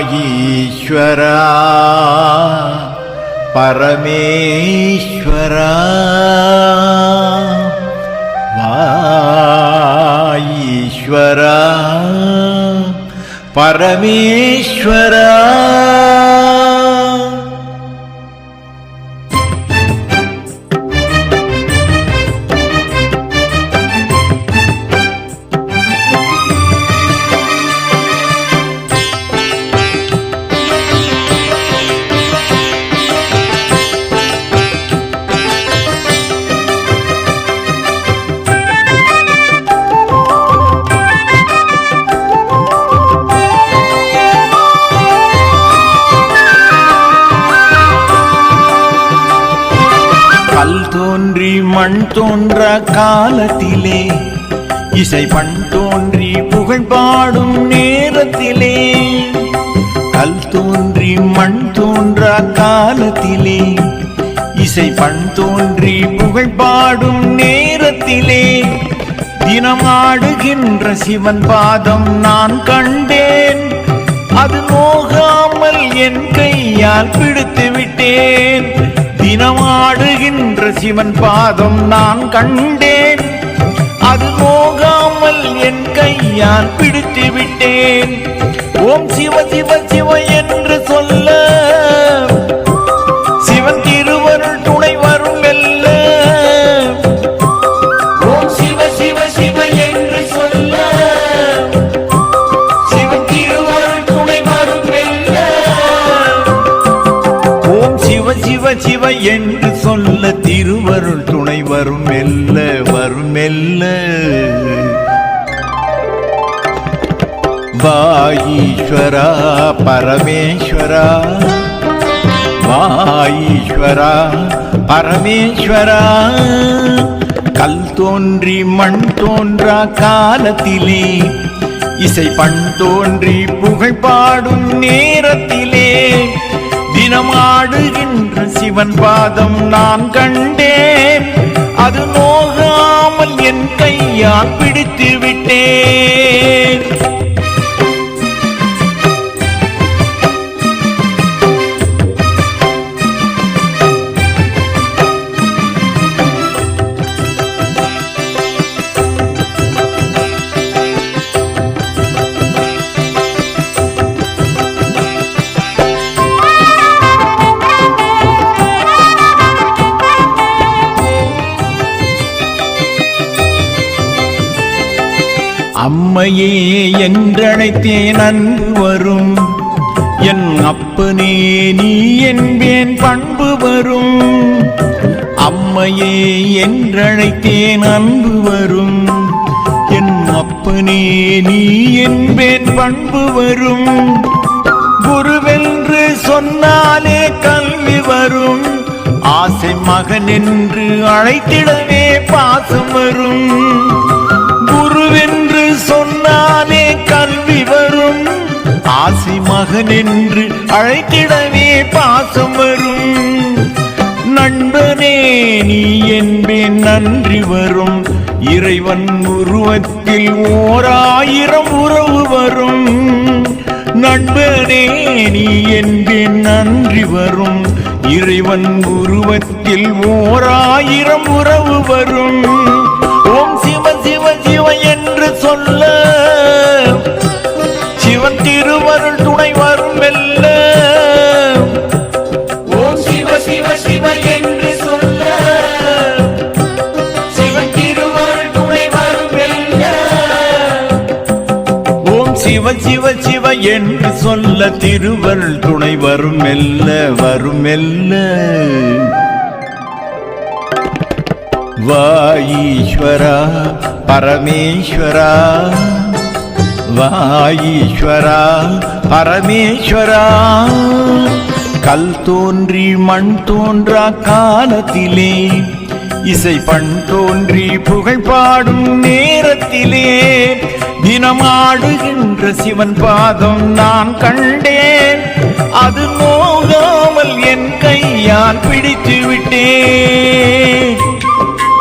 வாயீஸ்வரா பரமேஸ்வரா வாயீஸ்வரா பரமேஸ்வரா தோன்றி மண் தோன்ற காலத்திலே இசை பண் தோன்றி புகழ் பாடும் நேரத்திலே கல் தோன்றி மண் தோன்ற காலத்திலே இசை பண் தோன்றி புகழ் பாடும் நேரத்திலே தினம் ஆடுகின்ற சிவன் பாதம் நான் கண்டேன். அது நோகாமல் என் கையால் பிடித்து விட்டேன் தினமாடுகின்ற சிவன் பாதம் நான் கண்டேன். அது போகாமல் என் கையால் பிடித்து விட்டேன் ஓம் சிவ சிவ சிவ என்று சொல்ல சிவ என்று சொல்ல திருவருள் துணை வரும் மெல்ல வரும் மெல்ல. வாயீஸ்வரா பரமேஸ்வரா. வாயீஸ்வரா பரமேஸ்வரா. கல் தோன்றி மண் தோன்றா காலத்திலே. இசை பண் தோன்றி புகழ் பாடும் தினம் ஆடுகின்ற சிவன் பாதம் நான் கண்டேன். அது நோகாமல் என் கையால் பிடித்து விட்டேன். அம்மையே என்றழைத்தேன் அன்பு வரும் என் அப்பனே நீ என்பேன் பண்பு வரும் அம்மையே என்றழைத்தேன் அன்பு வரும் என் அப்பனே நீ என்பேன் பண்பு வரும் குருவென்று சொன்னாலே கல்வி வரும். ஆசை மகன் என்று அழைத்திடவே பாசம் வரும். குருவென்று சொன்னாலே கல்வி வரும் ஆசி மகன் என்று அழைத்திடவே பாசம் வரும். நண்பனே நீ என்பேன் நன்றி வரும். இறைவன் உருவத்தில் ஓர் ஆயிரம் உறவு வரும். நண்பனே நீ என்பேன் நன்றி வரும். இறைவன் உருவத்தில் ஓர் ஆயிரம் உறவு வரும். ஓம் சிவ சிவ சிவ என்று சொல்ல. சிவன் திருவருள் துணை வரும் மெல்ல. ஓம் சிவ சிவ சிவ என்று சொல்ல. சிவன் திருவருள் துணை வரும் மெல்ல. ஓம் சிவ சிவ சிவ என்று சொல்ல. திருவருள் துணை வரும் மெல்ல வரும் மெல்ல. வாயீஸ்வரா பரமேஸ்வரா. வாயீஸ்வரா பரமேஸ்வரா. கல் தோன்றி மண் தோன்றா காலத்திலே. இசை பண் தோன்றி புகைப்பாடும் நேரத்திலே. தினமாடுகின்ற சிவன் பாதம் நான் கண்டேன். அது நோகாமல் என் கையால் பிடித்து விட்டேன் Thank you.